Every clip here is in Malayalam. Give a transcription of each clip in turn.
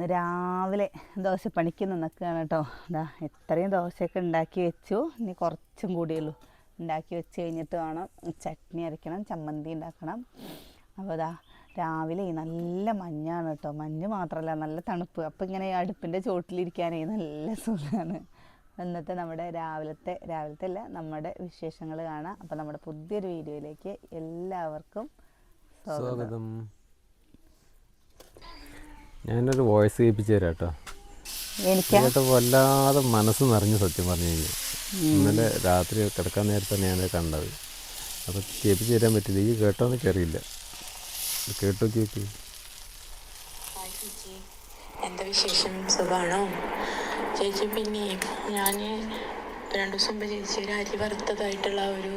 ഇന്ന് രാവിലെ ദോശപ്പണിക്ക് നിന്നൊക്കെയാണ് കേട്ടോ. എന്താ എത്രയും ദോശയൊക്കെ ഉണ്ടാക്കി വെച്ചു. ഇനി കുറച്ചും കൂടിയുള്ളൂ ഉണ്ടാക്കി വെച്ച് കഴിഞ്ഞിട്ട് വേണം ചട്നി അരയ്ക്കണം ചമ്മന്തി ഉണ്ടാക്കണം. അപ്പോൾ അതാ രാവിലെ നല്ല മഞ്ഞാണ് കേട്ടോ. മഞ്ഞ് മാത്രമല്ല നല്ല തണുപ്പ്. അപ്പോൾ ഇങ്ങനെ അടുപ്പിന്റെ ചോട്ടിലിരിക്കാനേ നല്ല സുഖമാണ്. ഇന്നത്തെ നമ്മുടെ രാവിലത്തെ രാവിലത്തെ അല്ല നമ്മുടെ വിശേഷങ്ങൾ കാണാം. അപ്പോൾ നമ്മുടെ പുതിയൊരു വീഡിയോയിലേക്ക് എല്ലാവർക്കും സ്വാഗതം. ഞാനൊരു വോയിസ് കേൾപ്പിച്ചു തരാം കേട്ടോ. എനിക്ക്? വല്ലാതെ മനസ്സ് നിറഞ്ഞു സത്യം പറഞ്ഞു കഴിഞ്ഞാൽ ഇന്നലെ രാത്രി കിടക്കാൻ നേരത്താണ് ഞാനത് കണ്ടത്. അപ്പോൾ കേൾപ്പിച്ചു തരാൻ പറ്റില്ല. ഈ കേട്ടോന്ന് എനിക്കറിയില്ല. കേട്ടോ കേൾക്ക് എന്താ വിശേഷം? സുഖമാണോ ചേച്ചി പിന്നെ ഞാൻ രണ്ട് ദിവസം മുമ്പ് ചേച്ചി ഒരു അരി വറുത്തതായിട്ടുള്ള ഒരു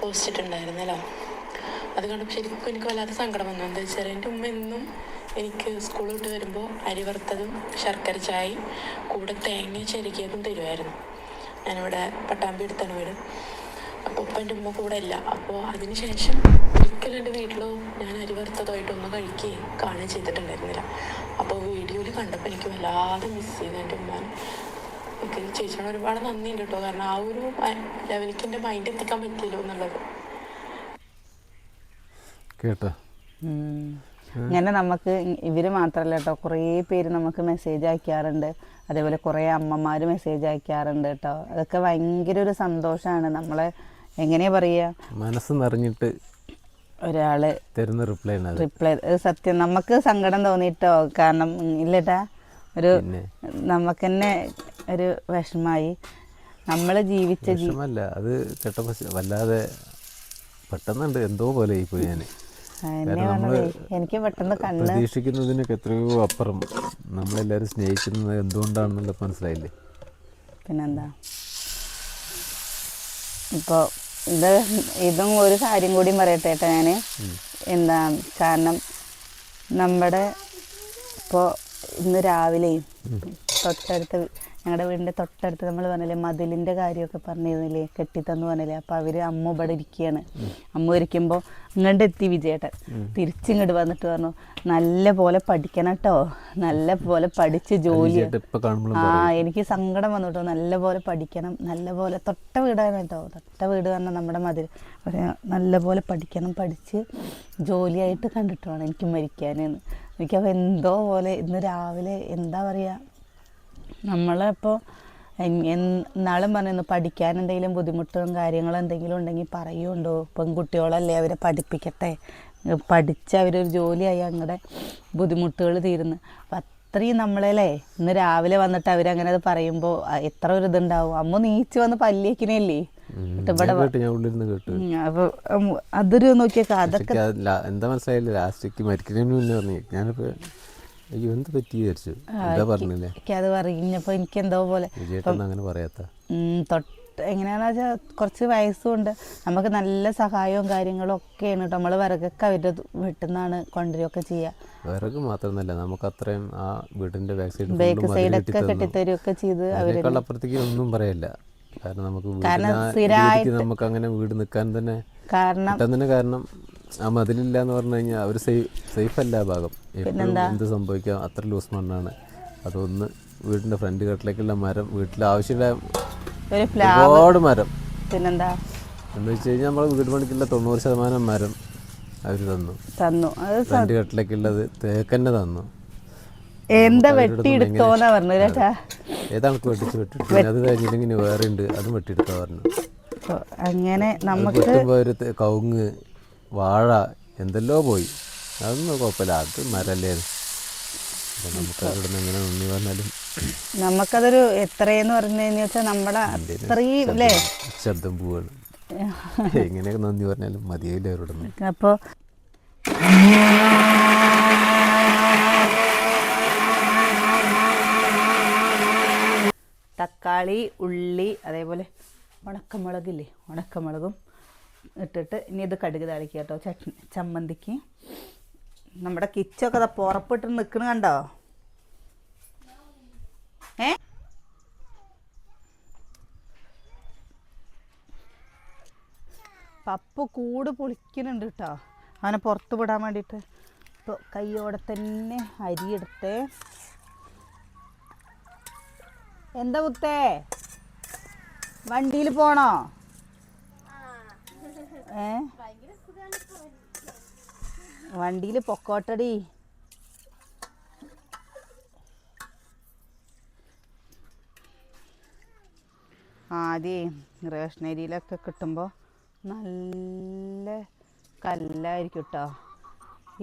പോസ്റ്റ് ഇട്ടുണ്ടായിരുന്നല്ലോ. അത് കണ്ടപ്പോൾ ശരിക്കും എനിക്ക് വല്ലാത്ത സങ്കടം വന്നു. എന്താ വെച്ചാൽ എന്റെ ഉമ്മ എന്നും എനിക്ക് സ്കൂൾ വിട്ട് വരുമ്പോൾ അരി വറുത്തതും ശർക്കര ചായയും കൂടെ തേങ്ങ ചെരുക്കിയതും തരുമായിരുന്നു. ഞാനിവിടെ പട്ടാമ്പി എടുത്താണ് വീട്. അപ്പോൾ ഇപ്പം എന്റെ ഉമ്മ കൂടെ ഇല്ല അപ്പോൾ അതിനുശേഷം ഒരിക്കലും എന്റെ വീട്ടിലോ ഞാൻ അരി വറുത്തതായിട്ടൊന്നും കഴിക്കുകയും കാണുകയും ചെയ്തിട്ടുണ്ടായിരുന്നില്ല. അപ്പോൾ വീഡിയോയിൽ കണ്ടപ്പോൾ എനിക്ക് വല്ലാതെ മിസ് ചെയ്തു എന്റെ ഉമ്മാനെ. എനിക്ക് ചേച്ചിയോട് ഒരുപാട് നന്ദിയുണ്ട് കേട്ടോ. കാരണം ആ ഒരു ലെവലിലേക്ക് എന്റെ മൈൻഡ് എത്തിക്കാൻ പറ്റിയല്ലോ എന്നുള്ളത്. കേട്ടോ. ഇങ്ങനെ നമുക്ക് ഇവർ മാത്രമല്ല കേട്ടോ. കുറേ പേര് നമുക്ക് മെസ്സേജ് അയക്കാറുണ്ട്. അതേപോലെ കുറേ അമ്മമാർ മെസ്സേജ് അയക്കാറുണ്ട് കേട്ടോ. അതൊക്കെ ഭയങ്കര ഒരു സന്തോഷമാണ് നമ്മളെ എങ്ങനെയാ പറയുക മനസ്സ് നിറഞ്ഞിട്ട് ഒരാൾ തരുന്ന റിപ്ലൈ റിപ്ലൈ സത്യം. നമുക്ക് സങ്കടം തോന്നിട്ടോ? കാരണം ഇല്ലട്ടാ ഒരു നമുക്ക് തന്നെ ഒരു വിഷമായി. നമ്മൾ ജീവിച്ച ജീവിതമല്ല അത് കേട്ടപ്പോൾ വല്ലാതെ പെട്ടെന്നുണ്ട്. എന്തോ പോലെ ആയിപ്പോയി ഞാൻ എന്നെ കാരണം എനിക്ക് പെട്ടെന്ന് കണ്ണ് പ്രതീക്ഷിക്കുന്നതിനൊക്കെ എത്രയോ അപ്പുറം. നമ്മളെല്ലാവരും സ്നേഹിക്കുന്നത് എന്തുകൊണ്ടാണെന്നുള്ള മനസ്സിലായില്ലേ? പിന്നെന്താ? ഇപ്പോൾ ഇത് ഇതും ഒരു കാര്യം കൂടി പറയട്ടെ ഏട്ടാ ഞാൻ എന്താ കാരണം നമ്മുടെ ഇപ്പോ ഇന്ന് രാവിലെ തൊട്ടടുത്ത് ഞങ്ങളുടെ വീടിന്റെ തൊട്ടടുത്ത് നമ്മൾ പറഞ്ഞില്ലേ മതിലിന്റെ കാര്യമൊക്കെ പറഞ്ഞിരുന്നില്ലേ കെട്ടിത്തന്ന് പറഞ്ഞില്ലേ. അപ്പോൾ അവർ അമ്മ ഇവിടെ ഇരിക്കുകയാണ് അമ്മ ഇരിക്കുമ്പോൾ ഇങ്ങോട്ട് എത്തി വിജയേട്ടൻ. തിരിച്ചിങ്ങോട്ട് വന്നിട്ട് പറഞ്ഞു നല്ല പോലെ പഠിക്കണം കേട്ടോ നല്ല പോലെ പഠിച്ച് ജോലി. ആ എനിക്ക് സങ്കടം വന്നു കേട്ടോ നല്ല പോലെ പഠിക്കണം. നല്ല പോലെ തൊട്ട വീടാണ് കേട്ടോ തൊട്ട വീട് പറഞ്ഞാൽ നമ്മുടെ മതിൽ. പക്ഷേ നല്ല പോലെ പഠിക്കണം. പഠിച്ച് ജോലിയായിട്ട് കണ്ടിട്ട് വേണം എനിക്ക് മരിക്കാനെന്ന് എനിക്കപ്പോൾ എന്തോ പോലെ ഇന്ന് രാവിലെ എന്താ പറയുക നമ്മളിപ്പോൾ എന്നാളും പറഞ്ഞു പഠിക്കാൻ എന്തെങ്കിലും ബുദ്ധിമുട്ടും കാര്യങ്ങളും എന്തെങ്കിലും ഉണ്ടെങ്കിൽ പറയുണ്ടോ? പെൺകുട്ടികളല്ലേ അവരെ പഠിപ്പിക്കട്ടെ? പഠിച്ച് അവരൊരു ജോലിയായി അങ്ങടെ ബുദ്ധിമുട്ടുകൾ തീരുന്നു. അപ്പം അത്രയും നമ്മളല്ലേ ഇന്ന് രാവിലെ വന്നിട്ട് അവരങ്ങനെ അത് പറയുമ്പോൾ എത്ര ഒരു ഇതുണ്ടാവും. അമ്മ നീച്ച് വന്ന് പല്ലിയേക്കിനല്ലേ അപ്പോൾ അതൊരു നോക്കിയേക്കാം അതൊക്കെ എന്താ മനസ്സിലായില്ല ലാസ്റ്റ് മരിക്കുന്നതിന് മുന്നേ ഞാനിപ്പോ അയ്യോ എന്ത് പറ്റി വിചാരിച്ചു? എന്താ പറഞ്ഞില്ലേ? എനിക്കത് പറഞ്ഞപ്പോൾ എനിക്ക് എന്തോ പോലെ. അങ്ങനെ പറയാത്ത. തൊട്ട് എങ്ങനെയാണെന്ന് വെച്ചാൽ കുറച്ച് വയസ്സുണ്ട് നമുക്ക് നല്ല സഹായവും കാര്യങ്ങളും ഒക്കെയാണ് കേട്ടോ. നമ്മൾ വിറകൊക്കെ അവരുടെ വീട്ടിൽ നിന്നാണ് കൊണ്ടുവരികയൊക്കെ ചെയ്യുക വിറക് മാത്രമല്ല നമുക്ക് അത്രയും ആ വീടിന്റെ ബാക്ക് സൈഡ് ബാക്ക് സൈഡൊക്കെ കെട്ടിത്തരുകയൊക്കെ ചെയ്ത് അപ്പുറത്തേക്ക് ഒന്നും പറയല്ല. കാരണം നമുക്ക് കാരണം സ്ഥിരമായിട്ട് നമുക്ക് അങ്ങനെ വീട് നിൽക്കാൻ തന്നെ കാരണം തന്നെ കാരണം ആ മതിലില്ല എന്ന് പറഞ്ഞു കഴിഞ്ഞാൽ അവർ സേഫ് സേഫ് അല്ല ആ ഭാഗം. എപ്പോഴും എന്ത് സംഭവിക്കാം? അത്ര ലൂസ് മണ്ണാണ്. അതൊന്ന് വീടിന്റെ ഫ്രണ്ട് കട്ടിലേക്കുള്ള മരം വീട്ടിൽ ആവശ്യമുള്ള ഒരുപാട് മരം. പിന്നെന്താ? എന്ന് വെച്ച് കഴിഞ്ഞാൽ നമ്മളെ വീട് പണിക്കുള്ള തൊണ്ണൂറ് ശതമാനം മരം അവർ തന്നു. തന്നു. ഫ്രണ്ട് കട്ടിലേക്കുള്ളത് തേക്കന്നെ തന്നു എന്താ വെട്ടിയെടുത്തോന്നാ പറഞ്ഞു ചേട്ടാ ഏതാണ് വെട്ടിച്ച് വെട്ടിട്ട് അത് കഴിഞ്ഞില്ലെങ്കിൽ വേറെ ഉണ്ട്. അതും വെട്ടിയെടുത്താ പറഞ്ഞു. അങ്ങനെ നമുക്ക് കൗങ്ങ് കവുങ്ങ് വാഴ എന്തെല്ലോ പോയി. അതൊന്നും കുഴപ്പമില്ല. അത് മരല്ലേ നമുക്ക് എങ്ങനെ പറഞ്ഞാലും നമുക്കതൊരു എത്രയെന്ന് പറഞ്ഞു കഴിഞ്ഞാൽ വെച്ചാൽ നമ്മുടെ അത്രയും അല്ലേ ശബ്ദം പോവാണ്. എങ്ങനെയൊക്കെ നന്ദി പറഞ്ഞാലും മതിയായില്ല അവരോട് അപ്പോ അപ്പോൾ തക്കാളി ഉള്ളി അതേപോലെ ഉണക്കമുളകില്ലേ? ഉണക്കമുളകും ഇട്ടിട്ട് ഇനി ഇത് കടുക് താളിക്കുക കേട്ടോ. ചട്നി ചമ്മന്തിക്ക്. നമ്മുടെ കിച്ചൊക്കെ അതാ പുറപ്പെട്ട് നിൽക്കണ കണ്ടോ? ഏ? പപ്പ കൂട് പൊളിക്കുന്നുണ്ട് കേട്ടോ. അവനെ പുറത്ത് വിടാൻ വേണ്ടിയിട്ട്. ഇപ്പോൾ കയ്യോടെ തന്നെ അരി അരിയെടുത്ത് എന്താ കുത്തേ വണ്ടിയിൽ പോണോ? ഏ? വണ്ടിയിൽ പൊക്കോട്ടടി. ആദ്യം റേഷൻ അരിയിലൊക്കെ കിട്ടുമ്പോൾ നല്ല കല്ലായിരിക്കും കേട്ടോ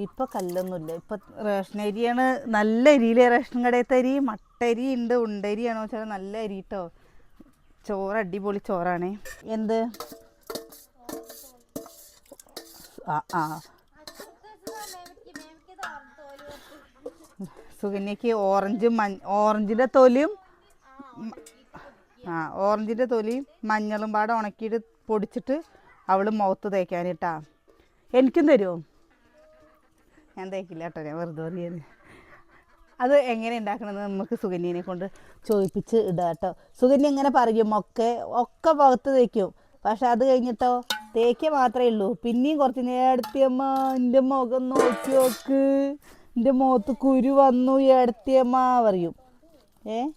ഇപ്പം കല്ലൊന്നുമില്ല. ഇപ്പം റേഷൻ അരിയാണ് നല്ല അരിയിലെ റേഷൻ കടയത്തെ അരി മട്ടരി ഉണ്ട് ഉണ്ടരിയാണോ വെച്ചാൽ നല്ല അരി കേട്ടോ ചോറ് അടിപൊളി ചോറാണേ. എന്ത്? ആ സുകന്യക്ക് ഓറഞ്ച് മഞ്ഞ ഓറഞ്ചിന്റെ തൊലിയും ആ ഓറഞ്ചിന്റെ തൊലിയും മഞ്ഞളും പാടെ ഉണക്കിയിട്ട് പൊടിച്ചിട്ട് അവൾ മുഖത്ത് തേക്കാനിട്ടാ. എനിക്കും തരുമോ ഞാൻ തേക്കില്ല കേട്ടോ ഞാൻ വെറുതെ പറയുന്നത് അത് എങ്ങനെ ഉണ്ടാക്കണമെന്ന് നമുക്ക് സുകന്യനെ കൊണ്ട് ചോദിപ്പിച്ച് ഇടാം കേട്ടോ. സുകന്യ എങ്ങനെ പറയും ഒക്കെ ഒക്കെ മുഖത്ത് തേക്കും. പക്ഷെ അത് കഴിഞ്ഞിട്ടോ? തേക്കുക മാത്രമേ ഉള്ളൂ. പിന്നെയും കുറച്ച് നേടത്തിയമ്മ എന്റെ മുഖം നോക്കി നോക്ക്. എന്റെ മുഖത്ത് കുരു വന്നു എടുത്തിയമ്മ പറയും. ഏ?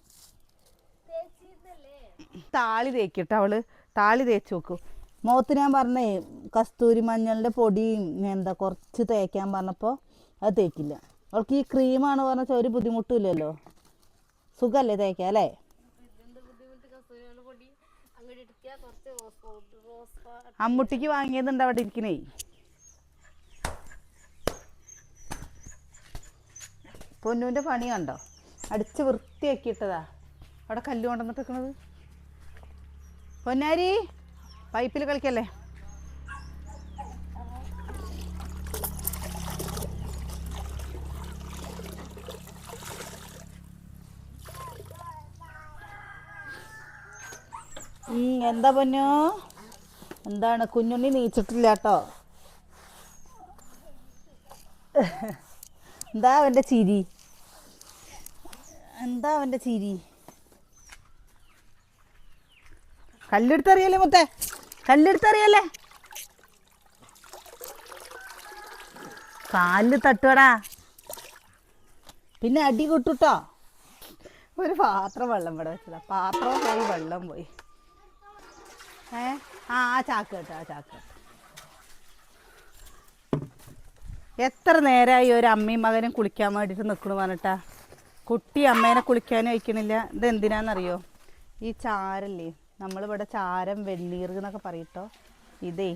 താളി തേക്കിട്ടോ അവൾ? താളി തേച്ച് നോക്കും. മുഖത്ത് ഞാൻ പറഞ്ഞേ കസ്തൂരി മഞ്ഞളിന്റെ പൊടിയും എന്താ കുറച്ച് തേക്കാൻ പറഞ്ഞപ്പോൾ അത് തേക്കില്ല. അവൾക്ക് ഈ ക്രീമാണ് പറഞ്ഞാൽ ഒരു ബുദ്ധിമുട്ടും ഇല്ലല്ലോ. സുഖമല്ലേ തേക്കാം അല്ലേ? അമ്മുട്ടിക്ക് വാങ്ങിയതുണ്ട് അവിടെ ഇരിക്കണേ. പൊന്നുവിന്റെ പണി കണ്ടോ? അടിച്ച് വൃത്തിയാക്കിയിട്ടതാ. അവിടെ കല്ല് കൊണ്ടുവന്നിട്ടിരിക്കണത് പൊന്നാരി പൈപ്പിൽ കളിക്കല്ലേ? എന്താ പൊന്നു? എന്താണ് കുഞ്ഞുണ്ണി നീച്ചിട്ടില്ല കേട്ടോ എന്താ അവന്റെ ചിരി? എന്താ അവന്റെ ചിരി? കല്ലെടുത്തറിയല്ലേ മുത്തേ? കല്ലെടുത്തറിയല്ലേ? കാലിൽ തട്ടുവടാ. പിന്നെ അടി കൊട്ടുട്ടോ? ഒരു പാത്രം വെള്ളം ഇവിടെ വെച്ചതാ. പാത്രം പോയി വെള്ളം പോയി. ഏ? ആ ആ ചാക്ക് കേട്ടോ ആ ചാക്ക്. എത്ര നേരമായി ഒരു അമ്മയും മകനും കുളിക്കാൻ വേണ്ടിയിട്ട് നിൽക്കണു പറഞ്ഞിട്ടാ? കുട്ടി അമ്മേനെ കുളിക്കാനും അയക്കണില്ല. ഇത് എന്തിനാണെന്നറിയോ ഈ ചാരല്ലേ നമ്മളിവിടെ ചാരം വെണ്ണീർ എന്നൊക്കെ പറയട്ടോ? ഇതേ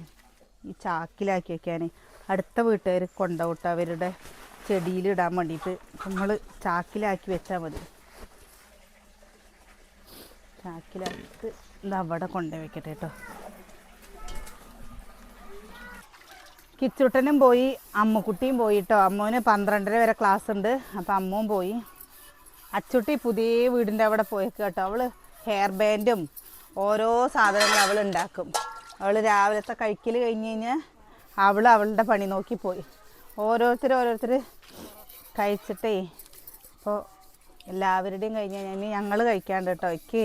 ഈ ചാക്കിലാക്കി വെക്കാൻ അടുത്ത വീട്ടുകാർ കൊണ്ടുപോട്ടെ അവരുടെ ചെടിയിലിടാൻ വേണ്ടിയിട്ട് നമ്മൾ ചാക്കിലാക്കി വെച്ചാൽ മതി. ചാക്കിലാക്കിയിട്ട് ഇത് അവിടെ കൊണ്ടുവയ്ക്കട്ടെ കേട്ടോ. കിച്ചുട്ടനും പോയി അമ്മക്കുട്ടിയും പോയി കേട്ടോ അമ്മുവിന് പന്ത്രണ്ടര വരെ ക്ലാസ് ഉണ്ട്. അപ്പം അമ്മുവും പോയി. അച്ചുട്ടി പുതിയ വീടിന്റെ അവിടെ പോയി കേട്ടോ. അവൾ ഹെയർ ബാൻഡും ഓരോ സാധനങ്ങൾ അവൾ ഉണ്ടാക്കും. അവൾ രാവിലത്തെ കഴിക്കൽ കഴിഞ്ഞ് കഴിഞ്ഞാൽ അവൾ അവളുടെ പണി നോക്കി പോയി. ഓരോരുത്തർ ഓരോരുത്തർ കഴിച്ചിട്ടേ. അപ്പോൾ എല്ലാവരുടെയും കഴിഞ്ഞ് കഴിഞ്ഞാൽ ഞങ്ങൾ കഴിക്കാണ്ട് കേട്ടോ എനിക്ക്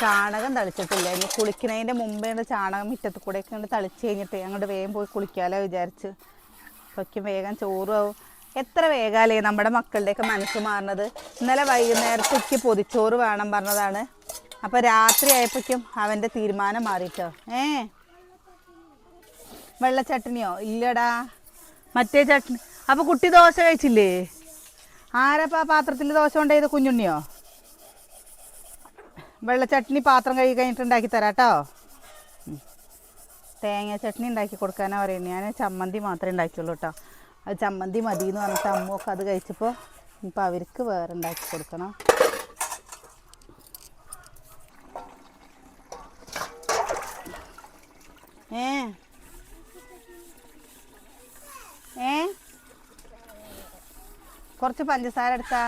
ചാണകം തളിച്ചിട്ടില്ല? ഇനി കുളിക്കുന്നതിന്റെ മുമ്പേ ചാണകം മുറ്റത്ത് കൂടെ ഒക്കെ ഉണ്ട് തളിച്ച് കഴിഞ്ഞിട്ട് അങ്ങോട്ട് വേഗം പോയി കുളിക്കാമല്ലോ വിചാരിച്ച്. അപ്പൊക്കും വേഗം ചോറും എത്ര വേഗാലേ നമ്മുടെ മക്കളുടെയൊക്കെ മനസ്സ് മാറുന്നത്. ഇന്നലെ വൈകുന്നേരത്തേക്ക് പൊതിച്ചോറ് വേണം പറഞ്ഞതാണ്. അപ്പോൾ രാത്രി ആയപ്പോഴേക്കും അവന്റെ തീരുമാനം മാറിയിട്ടോ ഏ? വെള്ളച്ചട്ടിനിയോ? ഇല്ലടാ. മറ്റേ ചട്ടി അപ്പോൾ കുട്ടി ദോശ കഴിച്ചില്ലേ? ആരപ്പാ പാത്രത്തിൽ ദോശ കൊണ്ടുപോയത് കുഞ്ഞുണ്ണിയോ? വെള്ള ചട്നി പാത്രം കഴുകി കഴിഞ്ഞിട്ട് ഉണ്ടാക്കി തരാം കേട്ടോ തേങ്ങ ചട്നി ഉണ്ടാക്കി കൊടുക്കാനാണ് പറയുന്നത് ഞാൻ ചമ്മന്തി മാത്രമേ ഉണ്ടാക്കിയുള്ളൂ കേട്ടോ. അത് ചമ്മന്തി മതി എന്ന് പറഞ്ഞിട്ട് ഒക്കെ അത് കഴിച്ചപ്പോൾ ഇപ്പം അവർക്ക് വേറെ ഉണ്ടാക്കി കൊടുക്കണം. ഏ? ഏ? കുറച്ച് പഞ്ചസാര എടുത്താ.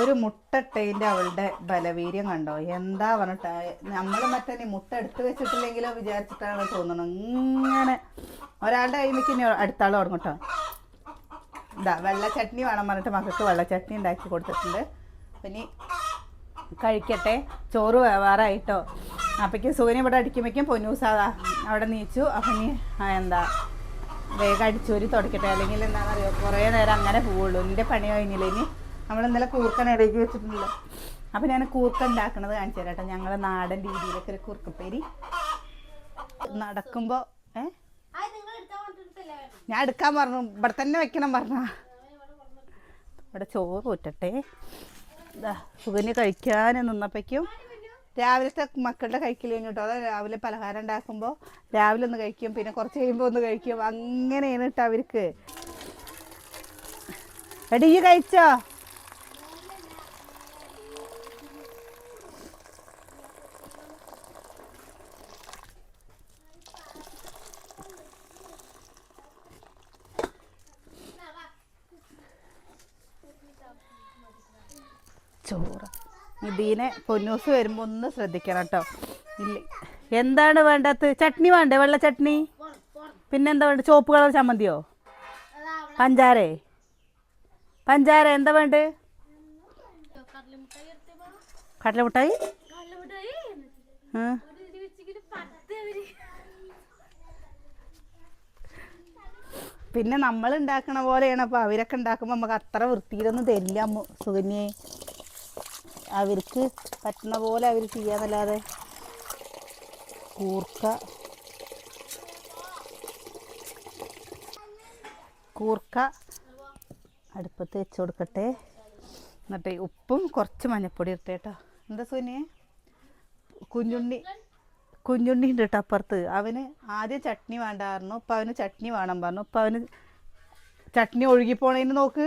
ഒരു മുട്ടട്ടതിന്റെ അവളുടെ ബലവീര്യം കണ്ടോ? എന്താ പറഞ്ഞിട്ട് നമ്മൾ മറ്റേ മുട്ട എടുത്ത് വെച്ചിട്ടില്ലെങ്കിലോ വിചാരിച്ചിട്ടാണ് തോന്നുന്നത്. ഇങ്ങനെ ഒരാളുടെ കൈമിക്ക് ഇനി അടുത്താൾ തുടങ്ങട്ടോ തുടങ്ങും കേട്ടോ. ഇതാ വെള്ള ചട്നി വേണം പറഞ്ഞിട്ട് മക്കൾക്ക് വെള്ള ചട്നി ഉണ്ടാക്കി കൊടുത്തിട്ടുണ്ട്. പിന്നെ കഴിക്കട്ടെ. ചോറ് വേവാറായിട്ടോ. അപ്പോഴേക്കും സൂര്യൻ ഇവിടെ അടിക്കുമ്പോഴേക്കും പൊന്നൂസാതാ അവിടെ നീച്ചു. അപ്പം ഇനി എന്താ വേഗം അടിച്ചോരി തുടക്കട്ടെ. അല്ലെങ്കിൽ എന്താണെന്നറിയോ കുറേ നേരം അങ്ങനെ പോവുള്ളൂ. എന്റെ പണി കഴിഞ്ഞില്ല ഇനി? നമ്മൾ ഇന്നലെ കൂർക്കൻ ഇടയ്ക്ക് വെച്ചിട്ടുണ്ടല്ലോ. അപ്പോൾ ഞാൻ കൂർക്ക ഉണ്ടാക്കണത് കാണിച്ചു തരാം കേട്ടോ ഞങ്ങളെ നാടൻ രീതിയിലൊക്കെ ഒരു കൂർക്കപ്പേരി. നടക്കുമ്പോൾ ഏ? ഞാൻ എടുക്കാൻ പറഞ്ഞു. ഇവിടെ തന്നെ വെക്കണം പറഞ്ഞ. ഇവിടെ ചോറ് ഊറ്റട്ടെ. ഇതാ കഴിക്കാൻ നിന്നപ്പോഴേക്കും രാവിലത്തെ മക്കളുടെ കഴിക്കൽ കഴിഞ്ഞിട്ടോ അതാ രാവിലെ പലഹാരം ഉണ്ടാക്കുമ്പോൾ രാവിലെ ഒന്ന് കഴിക്കും പിന്നെ കുറച്ച് കഴിയുമ്പോൾ ഒന്ന് കഴിക്കും. അങ്ങനെയാണ് കേട്ടോ അവർക്ക്. എടി കഴിച്ചോ ചോറ് ഇതിനെ പൊന്നൂസ് വരുമ്പോൾ ഒന്ന് ശ്രദ്ധിക്കണം കേട്ടോ. ഇല്ല. എന്താണ് വേണ്ടത്? ചട്നി വേണ്ടേ? വെള്ള ചട്നി? പിന്നെന്താ വേണ്ട? ചോപ്പ് കളർ ചമ്മന്തിയോ? പഞ്ചാരേ? പഞ്ചാര. എന്താ വേണ്ടേ? കടലമുട്ടായി. പിന്നെ നമ്മൾ ഉണ്ടാക്കണ പോലെയാണ്. അപ്പോൾ അവരൊക്കെ ഉണ്ടാക്കുമ്പോൾ നമുക്ക് അത്ര വൃത്തിയിലൊന്നും തരില്ല സുകന്യെ. അവർക്ക് പറ്റുന്ന പോലെ അവർ ചെയ്യാന്നല്ലാതെ കൂർക്ക. കൂർക്ക അടുപ്പത്ത് വെച്ച് കൊടുക്കട്ടെ. എന്നിട്ട് ഉപ്പും കുറച്ച് മഞ്ഞപ്പൊടി ഇട്ടേ കേട്ടോ. എന്താ സുനിയെ കുഞ്ഞുണ്ണി കുഞ്ഞുണ്ണി ഉണ്ട് കേട്ടോ അപ്പുറത്ത്. അവന് ആദ്യം ചട്നി വേണ്ടായിരുന്നു ഇപ്പം അവന് ചട്നി വേണം പറഞ്ഞു. ഇപ്പം അവന് ചട്നി ഒഴുകിപ്പോണേന് നോക്ക്.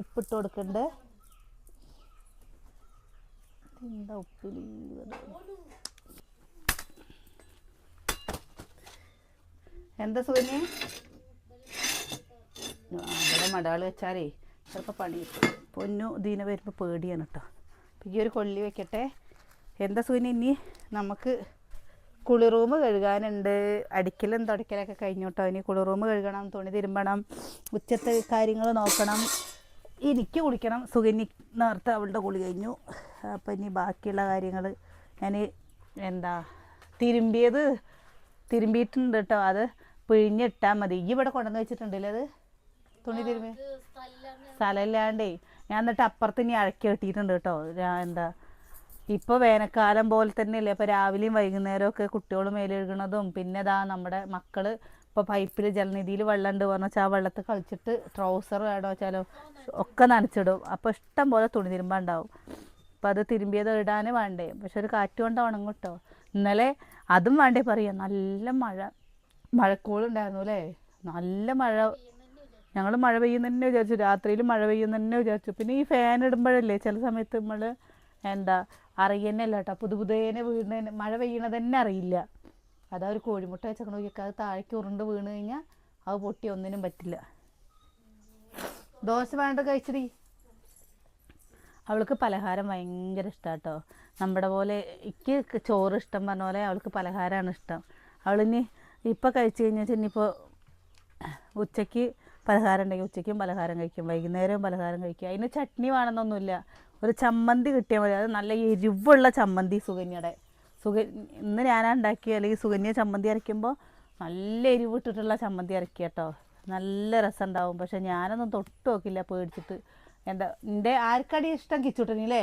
ഉപ്പിട്ട് കൊടുക്കണ്ടേ. എന്താ ഉപ്പിൽ എന്താ സൂര്യ അവിടെ മടാൾ വെച്ചാലേ ചിലപ്പോൾ പണി പൊന്നു ദീന വരുമ്പോൾ പേടിയാണ് കേട്ടോ ഈ ഒരു കൊള്ളി വെക്കട്ടെ. എന്താ സൂര്യ ഇനി? നമുക്ക് കുളി റൂം കഴുകാനുണ്ട്. അടിക്കലും തുടയ്ക്കലൊക്കെ കഴിഞ്ഞോട്ടോ ഇനി കുളി റൂം കഴുകണം തുണി തിരുമ്പണം ഉച്ചത്തെ കാര്യങ്ങൾ നോക്കണം. എനിക്ക് കുളിക്കണം. സുഗന്യ നേരത്തെ അവളുടെ കുളി കഴിഞ്ഞു. അപ്പം ഇനി ബാക്കിയുള്ള കാര്യങ്ങൾ ഞാൻ എന്താ തിരുമ്പിയത് തിരുമ്പിയിട്ടുണ്ട് കേട്ടോ അത് പിഴിഞ്ഞിട്ടാൽ മതി. ഈ ഇവിടെ കൊണ്ടുവന്ന് വെച്ചിട്ടുണ്ടല്ലേ അത്? തുണി തിരുമ്പി സ്ഥലമില്ലാണ്ടേ. ഞാൻ എന്നിട്ട് അപ്പുറത്ത് ഇനി അഴക്കി കെട്ടിയിട്ടുണ്ട് കേട്ടോ ഞാൻ എന്താ ഇപ്പോൾ വേനൽക്കാലം പോലെ തന്നെയല്ലേ. ഇപ്പോൾ രാവിലെയും വൈകുന്നേരവും ഒക്കെ കുട്ടികൾ മേലെഴുകണതും പിന്നെ ഇതാ നമ്മുടെ മക്കൾ ഇപ്പോൾ പൈപ്പിൽ ജലനിധിയിൽ വെള്ളം ഉണ്ട് പറഞ്ഞു വെച്ചാൽ ആ വെള്ളത്തിൽ കളിച്ചിട്ട് ട്രൗസർ വേണോ വെച്ചാലോ ഒക്കെ നനച്ചിടും. അപ്പോൾ ഇഷ്ടം പോലെ തുണി തിരുമ്പാണ്ടാവും അപ്പോൾ അത് തിരുമ്പിയത് ഇടാൻ വേണ്ടേ? പക്ഷെ ഒരു കാറ്റ് കൊണ്ട് ഉണങ്ങും കേട്ടോ ഇന്നലെ അതും വേണ്ടേ പറയാം. നല്ല മഴ. മഴക്കോളുണ്ടായിരുന്നു അല്ലേ നല്ല മഴ. ഞങ്ങൾ മഴ പെയ്യുന്ന തന്നെ വിചാരിച്ചു. രാത്രിയിൽ മഴ പെയ്യുന്ന തന്നെ വിചാരിച്ചു. പിന്നെ ഈ ഫാൻ ഇടുമ്പോഴല്ലേ ചില സമയത്ത് നമ്മൾ എന്താ അറിയുന്നല്ല കേട്ടോ പുതു പുതേനെ വീണ മഴ പെയ്യണത് തന്നെ അറിയില്ല. അതാ ഒരു കോഴിമുട്ട വെച്ചൊക്കെ നോക്കിയൊക്കെ അത് താഴേക്ക് ഉരുണ്ട് വീണ് കഴിഞ്ഞാൽ അത് പൊട്ടി ഒന്നിനും പറ്റില്ല. ദോശ വേണ്ട കഴിച്ചടി. അവൾക്ക് പലഹാരം ഭയങ്കര ഇഷ്ടമാണ് കേട്ടോ നമ്മുടെ പോലെ എനിക്ക് ചോറ് ഇഷ്ടം പറഞ്ഞ പോലെ അവൾക്ക് പലഹാരമാണ് ഇഷ്ടം. അവളിനി ഇപ്പോൾ കഴിച്ച് കഴിഞ്ഞാൽ ഇനിയിപ്പോൾ ഉച്ചയ്ക്ക് പലഹാരം ഉണ്ടെങ്കിൽ ഉച്ചയ്ക്കും പലഹാരം കഴിക്കും. വൈകുന്നേരവും പലഹാരം കഴിക്കും. അതിന് ചട്നി വേണമെന്നൊന്നുമില്ല. ഒരു ചമ്മന്തി കിട്ടിയാൽ മതി. അത് നല്ല എരിവുള്ള ചമ്മന്തി സുകന്യയുടെ സുക ഇന്ന് ഞാനാ ഉണ്ടാക്കിയ അല്ലെങ്കിൽ സുഗന്യ ചമ്മന്തി അരയ്ക്കുമ്പോൾ നല്ല എരിവിട്ടിട്ടുള്ള ചമ്മന്തി അരക്കുക കേട്ടോ നല്ല രസം ഉണ്ടാവും പക്ഷെ ഞാനൊന്നും തൊട്ട് നോക്കില്ല പേടിച്ചിട്ട്. എന്താ എന്റെ ആർക്കടി ഇഷ്ടം കിച്ചുട്ടനില്ലേ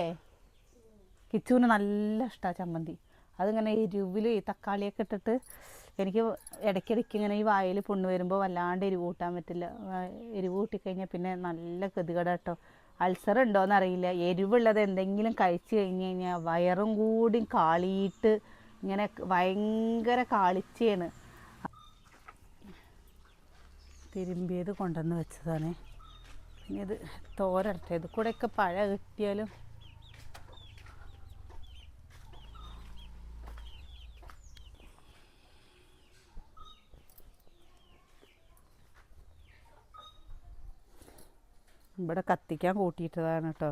കിച്ചുവിന് നല്ല ഇഷ്ടമാണ് ചമ്മന്തി. അതിങ്ങനെ എരിവിൽ തക്കാളിയൊക്കെ ഇട്ടിട്ട് എനിക്ക് ഇടയ്ക്കിടയ്ക്ക് ഇങ്ങനെ ഈ വായിൽ പൊണ്ണു വരുമ്പോൾ വല്ലാണ്ട് എരിവ് കൂട്ടാൻ പറ്റില്ല. എരിവ് കൂട്ടിക്കഴിഞ്ഞാൽ പിന്നെ നല്ല ഗതികട കേട്ടോ അൾസർ ഉണ്ടോയെന്ന് അറിയില്ല എരിവുള്ളത് എന്തെങ്കിലും കഴിച്ചു കഴിഞ്ഞ് കഴിഞ്ഞാൽ വയറും കൂടി കാളിയിട്ട് ഇങ്ങനെ ഭയങ്കര കാളിച്ചാണ് തിരുമ്പിയത് കൊണ്ടുവന്ന് വെച്ചതാണ്. ഇനി ഇത് തോരട്ടെ. ഇത് കൂടെയൊക്കെ പഴ കിട്ടിയാലും ഇവിടെ കത്തിക്കാൻ കൂട്ടിയിട്ടതാണ് കേട്ടോ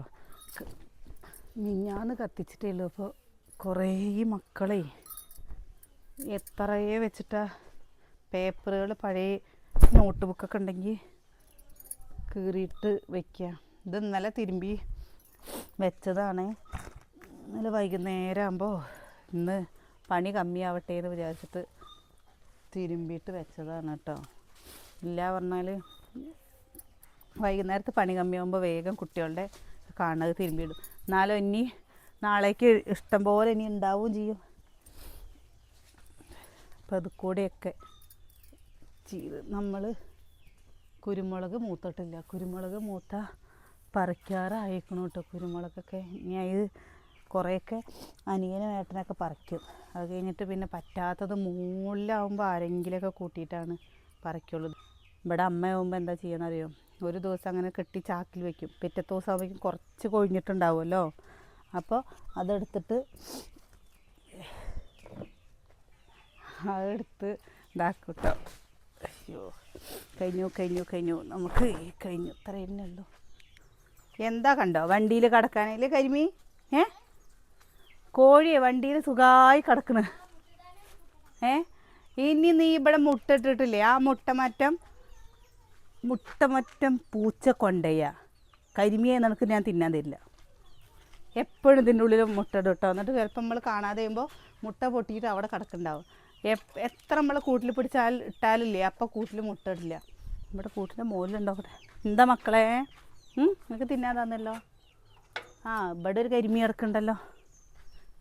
മിഞ്ഞാന്ന് കത്തിച്ചിട്ടേ ഉള്ളൂ അപ്പോൾ കുറേ മക്കളെ എത്രയേ വെച്ചിട്ടാ പേപ്പറുകൾ പഴയ നോട്ട് ബുക്കൊക്കെ ഉണ്ടെങ്കിൽ കീറിയിട്ട് വയ്ക്കുക ഇത് ഇന്നലെ തിരുമ്പി വെച്ചതാണ്. ഇന്നലെ വൈകുന്നേരം ആകുമ്പോൾ ഇന്ന് പണി കമ്മിയാവട്ടെ എന്ന് വിചാരിച്ചിട്ട് തിരുമ്പിയിട്ട് വെച്ചതാണ് കേട്ടോ ഇല്ല പറഞ്ഞാൽ വൈകുന്നേരത്ത് പണി കമ്മിയാകുമ്പോൾ വേഗം കുട്ടികളുടെ കാണുന്നത് തിരുമ്പിയിടും. എന്നാലും ഇനി നാളേക്ക് ഇഷ്ടം പോലെ ഇനി ഉണ്ടാവുകയും ചെയ്യും. അപ്പോൾ അത് കൂടെയൊക്കെ ചെയ്ത് നമ്മൾ കുരുമുളക് മൂത്തിട്ടില്ല. കുരുമുളക് മൂത്ത പറിക്കാറായിരിക്കണം കേട്ടോ കുരുമുളകൊക്കെ. ഇനി അത് കുറേയൊക്കെ അനിയനും ഏട്ടനൊക്കെ പറിക്കും. അത് കഴിഞ്ഞിട്ട് പിന്നെ പറ്റാത്തത് മുകളിലാവുമ്പോൾ ആരെങ്കിലുമൊക്കെ കൂട്ടിയിട്ടാണ് പറിക്കുള്ളൂ. ഇവിടെ അമ്മയാവുമ്പോൾ എന്താ ചെയ്യണറിയോ? ഒരു ദിവസം അങ്ങനെ കെട്ടി ചാക്കിൽ വെക്കും. പിറ്റത്തെ ദിവസം ആകുമ്പോൾ കുറച്ച് കൊഴിഞ്ഞിട്ടുണ്ടാവുമല്ലോ? അപ്പോൾ അതെടുത്തിട്ട് അതെടുത്ത് ഇതാക്കൂട്ടോ. അയ്യോ കഴിഞ്ഞു കഴിഞ്ഞു കഴിഞ്ഞു. നമുക്ക് കഴിഞ്ഞു. ഇത്ര ഉള്ളൂ. എന്താ കണ്ടോ? വണ്ടിയിൽ കിടക്കാനല്ലേ കരിമി? ഏ? കോഴിയെ വണ്ടിയിൽ സുഖമായി കിടക്കണ്. ഏ? ഇനി നീ ഇവിടെ മുട്ട ഇട്ടിട്ടില്ലേ? ആ മുട്ടമറ്റം മുട്ടമറ്റം പൂച്ച കൊണ്ടയ്യ. കരിമിയെ നമുക്ക് ഞാൻ തിന്നാൻ തരില്ല. എപ്പോഴും ഇതിന്റെ ഉള്ളിൽ മുട്ട ഇട്ടോ എന്നിട്ട് ചിലപ്പോൾ നമ്മൾ കാണാതെ ചെയ്യുമ്പോൾ മുട്ട പൊട്ടിയിട്ട് അവിടെ കിടക്കുന്നുണ്ടാവും. എത്ര നമ്മൾ കൂട്ടിൽ പിടിച്ചാൽ ഇട്ടാലില്ലേ? അപ്പോൾ കൂട്ടിൽ മുട്ട ഇടില്ല. നമ്മുടെ കൂട്ടിന്റെ മുകളിലുണ്ടോ? അവിടെ എന്താ മക്കളെ? നിങ്ങൾക്ക് നിനക്ക് തിന്നാൻ തന്നല്ലോ. ആ ഇവിടെ ഒരു കരിമി ഇറക്കുന്നുണ്ടല്ലോ.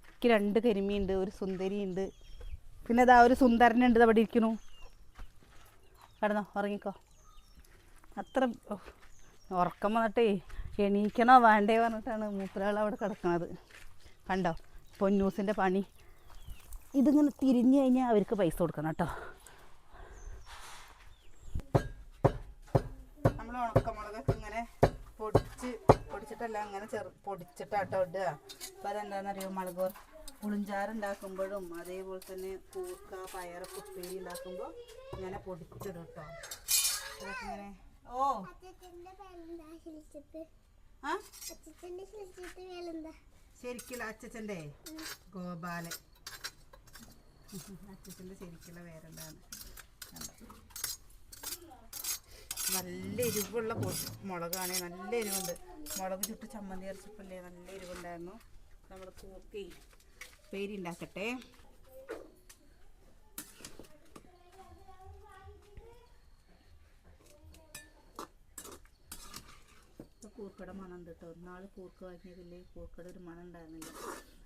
എനിക്ക് രണ്ട് കരിമിയുണ്ട് ഒരു സുന്ദരി ഉണ്ട് പിന്നെ അതാ ഒരു സുന്ദരനുണ്ട് അവിടെ ഇരിക്കണു കിടന്നോ ഉറങ്ങിക്കോ. അത്ര ഉറക്കം വന്നിട്ടേ എണീക്കണോ വേണ്ടേ പറഞ്ഞിട്ടാണ് മൂപ്പരാൾ അവിടെ കിടക്കുന്നത് കണ്ടോ? പൊന്നൂസിന്റെ പണി. ഇതിങ്ങനെ തിരിഞ്ഞു കഴിഞ്ഞാൽ അവർക്ക് പൈസ കൊടുക്കണം കേട്ടോ. നമ്മൾ ഉണക്കമുളകൊക്കെ ഇങ്ങനെ പൊടിച്ച് പൊടിച്ചിട്ടല്ല അങ്ങനെ ചെറു പൊടിച്ചിട്ടാട്ടോ ഇടുക. അപ്പം അതെന്താണെന്നറിയോ മുളക് പുളിഞ്ചാറുണ്ടാക്കുമ്പോഴും അതേപോലെ തന്നെ കൂർക്ക പയറൊക്കെ ഉപ്പേരി ഉണ്ടാക്കുമ്പോൾ ഇങ്ങനെ പൊടിച്ചിടും കേട്ടോ. അതൊക്കെ ഇങ്ങനെ ഓ. ശരിക്കുള്ള അച്ഛന്റെ ഗോപാലൻ. അച്ഛന്റെ ശരിക്കുള്ള പേരെന്താണ്. നല്ല എരിവുള്ള മുളകാണ്. നല്ല എരിവുണ്ട്. മുളക് ചുട്ട് ചമ്മന്തി അരച്ചപ്പല്ലേ നല്ല എരിവുണ്ടായിരുന്നു. നമ്മൾ കൂക്കി പേരി ഉണ്ടാക്കട്ടെ. കൂർക്കയുടെ മണം ഉണ്ട് കേട്ടോ നാളെ കൂർക്ക വാങ്ങിയതില്ലേ കൂർക്കയുടെ ഒരു മണം ഉണ്ടായിരുന്നില്ല.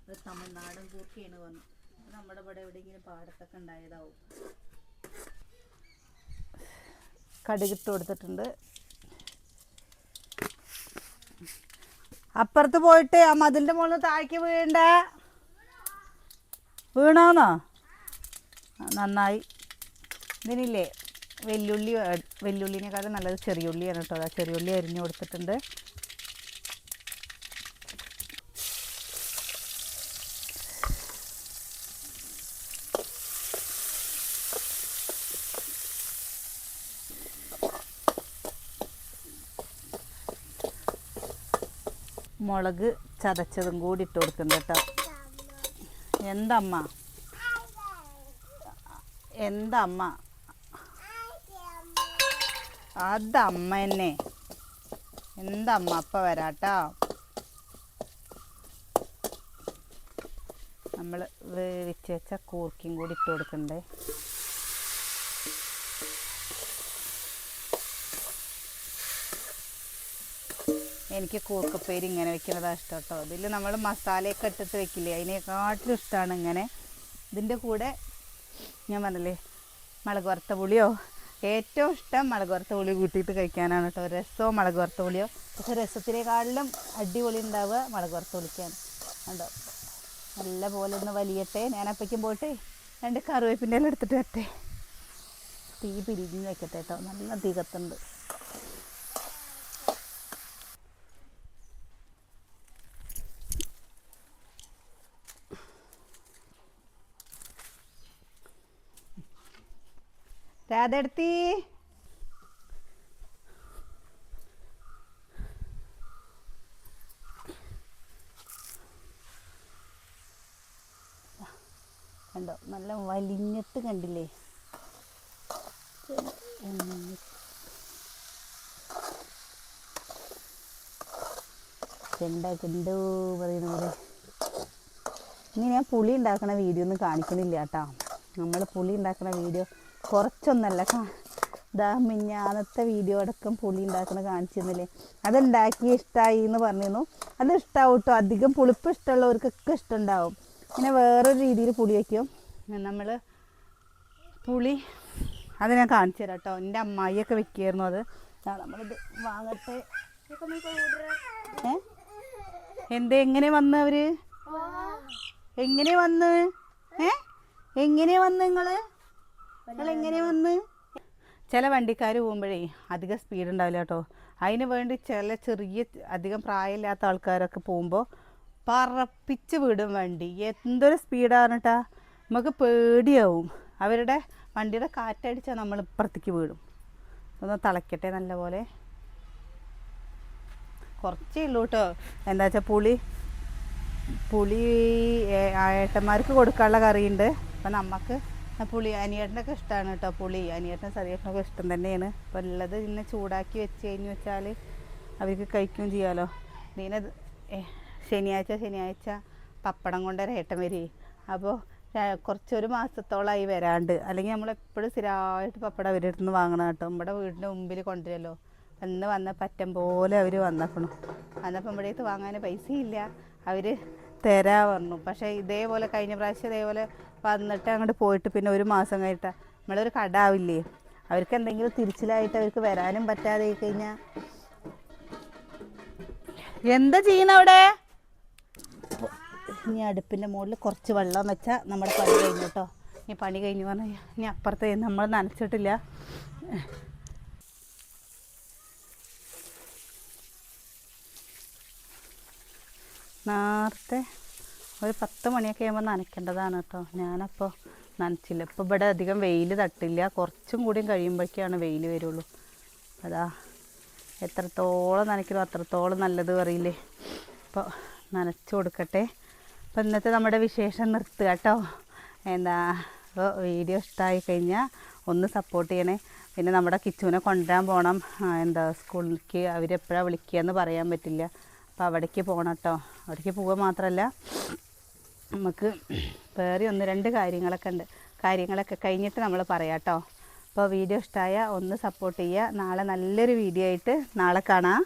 അത് തമിഴ്നാടൻ കൂർക്കയാണ് വന്നു നമ്മുടെ ഇവിടെ എവിടെയെങ്കിലും പാടത്തൊക്കെ ഉണ്ടായതാവും. കടുകിട്ട് കൊടുത്തിട്ടുണ്ട്. അപ്പുറത്ത് പോയിട്ട് ആ മതിലിന്റെ മുകളിൽ താഴേക്ക് വീണ്ട വീണോന്നോ? നന്നായി. ഇതിനില്ലേ വെല്ലുള്ളി വെല്ലുള്ളിനേക്കാളും നല്ലത് ചെറിയുള്ളിയാണ് കേട്ടോ അതാ ചെറിയുള്ളി അരിഞ്ഞു കൊടുത്തിട്ടുണ്ട്. മുളക് ചതച്ചതും കൂടി ഇട്ട് കൊടുക്കുന്നുണ്ട് കേട്ടോ. എന്തമ്മ? എന്തമ്മ? അതമ്മ തന്നെ എന്തമ്മ അപ്പ വരാട്ടോ? നമ്മൾ വേവിച്ച് വെച്ച കൂർക്കിയും കൂടി ഇട്ട് കൊടുക്കണ്ടേ? എനിക്ക് കൂർക്കപ്പേര് ഇങ്ങനെ വെക്കുന്നതാണ് ഇഷ്ടം കേട്ടോ ഇതിൽ നമ്മൾ മസാലയൊക്കെ ഇട്ടിട്ട് വെക്കില്ലേ അതിനെക്കാട്ടിലും ഇഷ്ടമാണ് ഇങ്ങനെ. ഇതിന്റെ കൂടെ ഞാൻ പറഞ്ഞില്ലേ മുളക് വറുത്ത പുളിയോ? ഏറ്റവും ഇഷ്ടം മുളക് വറുത്ത പുളി കൂട്ടിയിട്ട് കഴിക്കാനാണ് കേട്ടോ രസമോ മുളക് വറുത്ത പുളിയോ? പക്ഷേ രസത്തിനേക്കാളിലും അടിപൊളി ഉണ്ടാവുക മുളക് വറുത്ത പുളിക്കാണ്. ഉണ്ടോ നല്ല പോലെ ഒന്ന് വലിയട്ടെ. ഞാൻ അപ്പയ്ക്കും പോയിട്ട് രണ്ട് കറിവേപ്പിന്റെ എല്ലാം എടുത്തിട്ട് വരട്ടെ. തീ പിരിഞ്ഞ് വെക്കട്ടെ കേട്ടോ നല്ല തീ കത്തുണ്ട് രാധെടുത്തി. കണ്ടോ നല്ല വലിഞ്ഞിട്ട് കണ്ടില്ലേ? ചെണ്ടാക്കുണ്ടോ പറയുന്ന പോലെ ഇനി ഞാൻ പുളി ഉണ്ടാക്കുന്ന വീഡിയോ ഒന്നും കാണിക്കുന്നില്ല കേട്ടോ. നമ്മൾ പുളി ഉണ്ടാക്കുന്ന വീഡിയോ കുറച്ചൊന്നല്ല. ഇതാ മിഞ്ഞാന്നത്തെ വീഡിയോ അടക്കം പുളി ഉണ്ടാക്കണ കാണിച്ചിരുന്നില്ലേ? അതുണ്ടാക്കി ഇഷ്ടമായി എന്ന് പറഞ്ഞിരുന്നു. അത് ഇഷ്ടാവും കേട്ടോ അധികം പുളിപ്പ് ഇഷ്ടമുള്ളവർക്കൊക്കെ ഇഷ്ടമുണ്ടാവും. പിന്നെ വേറൊരു രീതിയിൽ പുളി വയ്ക്കും നമ്മൾ പുളി അത് ഞാൻ കാണിച്ചു തരാം കേട്ടോ. എന്റെ അമ്മായിയൊക്കെ വെക്കുമായിരുന്നു അത്. നമ്മളിത് വാങ്ങട്ടെ. ഏ? എന്ത് എങ്ങനെ വന്ന് അവർ? എങ്ങനെ വന്ന്? ഏ? എങ്ങനെ വന്ന് നിങ്ങൾ? നിങ്ങൾ എങ്ങനെ വന്ന്? ചില വണ്ടിക്കാർ പോകുമ്പോഴേ അധികം സ്പീഡ് ഉണ്ടാവില്ല കേട്ടോ. അതിന് വേണ്ടി ചില ചെറിയ അധികം പ്രായമില്ലാത്ത ആൾക്കാരൊക്കെ പോകുമ്പോൾ പറപ്പിച്ച് വിടും വണ്ടി. എന്തൊരു സ്പീഡാണ് കേട്ടാ നമുക്ക് പേടിയാവും. അവരുടെ വണ്ടിയുടെ കാറ്റടിച്ചാൽ നമ്മൾ ഇപ്പുറത്തേക്ക് വീടും ഒന്ന് തിളയ്ക്കട്ടെ നല്ലപോലെ. കുറച്ചേ ഉള്ളൂ കേട്ടോ എന്താ വെച്ചാൽ പുളി പുളി ഏട്ടന്മാർക്ക് കൊടുക്കാനുള്ള കറിയുണ്ട്. അപ്പം നമുക്ക് പുളി അനിയേട്ടനൊക്കെ ഇഷ്ടമാണ് കേട്ടോ പുളി. അനിയേട്ടനും സതിയേട്ടനൊക്കെ ഇഷ്ടം തന്നെയാണ്. അപ്പോൾ ഉള്ളത് ഇന്ന് ചൂടാക്കി വെച്ച് കഴിഞ്ഞ് വെച്ചാൽ അവർക്ക് കഴിക്കുകയും ചെയ്യാമല്ലോ ഇതിനെ ശനിയാഴ്ച ശനിയാഴ്ച പപ്പടം കൊണ്ടൊരു ഏട്ടൻ വരി. അപ്പോൾ കുറച്ചൊരു മാസത്തോളമായി വരാണ്ട്. അല്ലെങ്കിൽ നമ്മളെപ്പോഴും സ്ഥിരമായിട്ട് പപ്പടം അവരുടെ നിന്ന് വാങ്ങണം കേട്ടോ. നമ്മുടെ വീടിന്റെ മുമ്പിൽ കൊണ്ടുവരുമല്ലോ. അന്ന് വന്ന പറ്റം പോലെ അവർ വന്നേക്കണം. വന്നപ്പോൾ നമ്മുടെ അടുത്ത് വാങ്ങാൻ പൈസയില്ല. അവർ തരാ പറഞ്ഞു. പക്ഷേ ഇതേപോലെ കഴിഞ്ഞ പ്രാവശ്യം ഇതേപോലെ വന്നിട്ട് അങ്ങോട്ട് പോയിട്ട് പിന്നെ ഒരു മാസം കഴിഞ്ഞിട്ട് നമ്മളൊരു കട ആവില്ലേ അവർക്ക് എന്തെങ്കിലും തിരിച്ചിലായിട്ട് അവർക്ക് വരാനും പറ്റാതെ കഴിഞ്ഞാൽ എന്താ ചെയ്യുന്ന അവിടെ? ഇനി അടുപ്പിന്റെ മുകളിൽ കുറച്ച് വെള്ളം വെച്ചാൽ നമ്മുടെ പണി കഴിഞ്ഞു കേട്ടോ ഇനി പണി കഴിഞ്ഞു പറഞ്ഞാൽ ഇനി അപ്പുറത്ത് നമ്മൾ നനച്ചിട്ടില്ല. നേരത്തെ ഒരു പത്ത് മണിയൊക്കെ ആകുമ്പോൾ നനയ്ക്കേണ്ടതാണ് കേട്ടോ. ഞാനപ്പോൾ നനച്ചില്ല. ഇപ്പോൾ ഇവിടെ അധികം വെയിൽ തട്ടില്ല. കുറച്ചും കൂടിയും കഴിയുമ്പോഴേക്കാണ് വെയിൽ വരുള്ളൂ. അതാ എത്രത്തോളം നനയ്ക്കണോ അത്രത്തോളം നല്ലത് പറയില്ലേ. അപ്പോൾ നനച്ചു കൊടുക്കട്ടെ. അപ്പോൾ ഇന്നത്തെ നമ്മുടെ വിശേഷം നിർത്തുക കേട്ടോ. എന്താ അപ്പോൾ വീഡിയോ ഇഷ്ടമായി കഴിഞ്ഞാൽ ഒന്ന് സപ്പോർട്ട് ചെയ്യണേ. പിന്നെ നമ്മുടെ കിച്ചുവിനെ കൊണ്ടുവരാൻ പോകണം എന്താ സ്കൂളിലേക്ക് അവരെപ്പോഴാണ് വിളിക്കുക എന്ന് പറയാൻ പറ്റില്ല. അപ്പോൾ അവിടേക്ക് പോകണം കേട്ടോ. അവിടേക്ക് പോവുക മാത്രമല്ല നമുക്ക് വേറെ ഒന്ന് രണ്ട് കാര്യങ്ങളൊക്കെ ഉണ്ട്. കാര്യങ്ങളൊക്കെ കഴിഞ്ഞിട്ട് നമ്മൾ പറയാം കേട്ടോ അപ്പോൾ വീഡിയോ ഇഷ്ടമായ ഒന്ന് സപ്പോർട്ട് ചെയ്യുക. നാളെ നല്ലൊരു വീഡിയോ ആയിട്ട് നാളെ കാണാം.